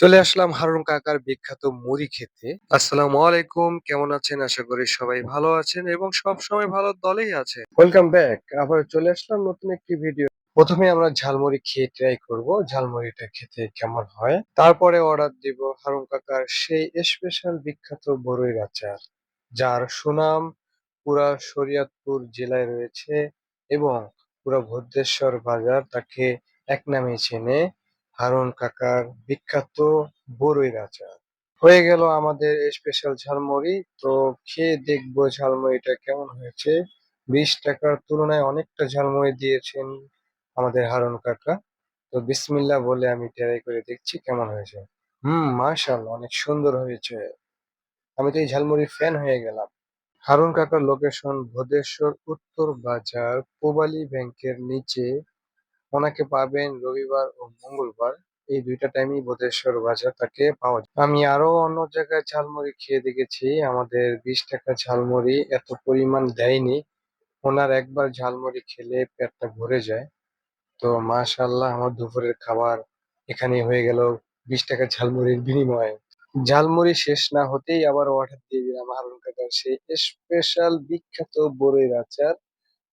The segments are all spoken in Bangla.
চলে আসলাম হারুন কাকার বিখ্যাত মুড়ি খেতে। আসসালামু আলাইকুম কেমন আছেন? আশা করি সবাই ভালো আছেন এবং সব সময় ভালো দলেই আছে ওয়েলকাম ব্যাক আবার চলে আসলাম নতুন একটি ভিডিও প্রথমে আমরা ঝালমুড়ি খেয়ে ট্রাই করব ঝালমুড়িটা খেতে কেমন হয়। তারপরে অর্ডার দিব হারুন কাকার সেই স্পেশাল বিখ্যাত বড়ইর আচার যার সুনাম পুরা শরীয়তপুর জেলায় রয়েছে এবং পুরা ভদ্রেশ্বর বাজার তাকে এক নামে চেনে। হারুন কাকার বিখ্যাত বড়ইর আচার। হয়ে গেল আমাদের স্পেশাল ঝালমুড়ি। তো খেয়ে দেখব ঝালমুড়িটা কেমন হয়েছে। বিশ টাকার তুলনায় অনেকটা ঝালমুড়ি দিয়েছেন আমাদের হারুন কাকা। তো বিসমিল্লাহ বলে আমি ট্রাই করে দেখছি কেমন হয়েছে। হুম মাশাআল্লাহ অনেক সুন্দর হয়েছে। আমি তো এই ঝালমুড়ির ফ্যান হয়ে গেলাম। হারুন কাকার লোকেশন ভোদেশ্বর উত্তর বাজার, পূবালী ব্যাংকের নিচে ওনাকে পাবেন রবিবার ও মঙ্গলবার। এই দুইটা টাইমই বোধেশ্বর বাজার তাকে পাওয়া যায়। আমি আরও অন্য জায়গায় ঝালমুড়ি খেয়ে দেখেছি। আমাদের বিশ টাকা ঝালমুড়ি এত পরিমাণ দেয়নি। ওনার একবার ঝালমুড়ি খেলে পেটটা ভরে যায়। তো মাশাল্লাহ আমার দুপুরের খাবার এখানে হয়ে গেল বিশ টাকা ঝালমুড়ির বিনিময়ে। ঝালমুড়ি শেষ না হতেই আবার অর্ডার দিয়ে দিলাম হারুন কাকার সেই স্পেশাল বিখ্যাত বড়ইর আচার,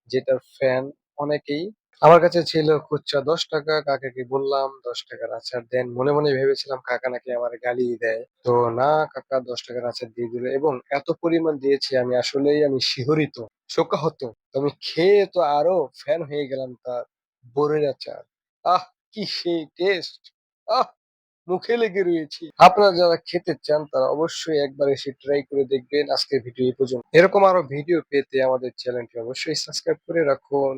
যেটার ফ্যান অনেকেই আমার কাছে ছিল খুচরা দশ টাকা কাকাকে বললাম দশ টাকার আচার দেন। মনে মনে ভেবেছিলাম কাকা নাকি আমার গালি দেয়। তো না, কাকা দশ টাকার আচার দিয়ে দিল এবং এত পরিমাণ দিয়েছি আমি আসলেই আমি শিহরিত, শোকাহত। আমি খেয়ে তো আরও ফ্যান হয়ে গেলাম তার বোরের আচার। আহ, কি সেই টেস্ট আহ, মুখে লেগে রয়েছে। আপনারা যারা খেতে চান তারা অবশ্যই একবার এসে ট্রাই করে দেখবেন। আজকের ভিডিও এই পর্যন্ত। এরকম আরও ভিডিও পেতে আমাদের চ্যানেলটি অবশ্যই সাবস্ক্রাইব করে রাখুন।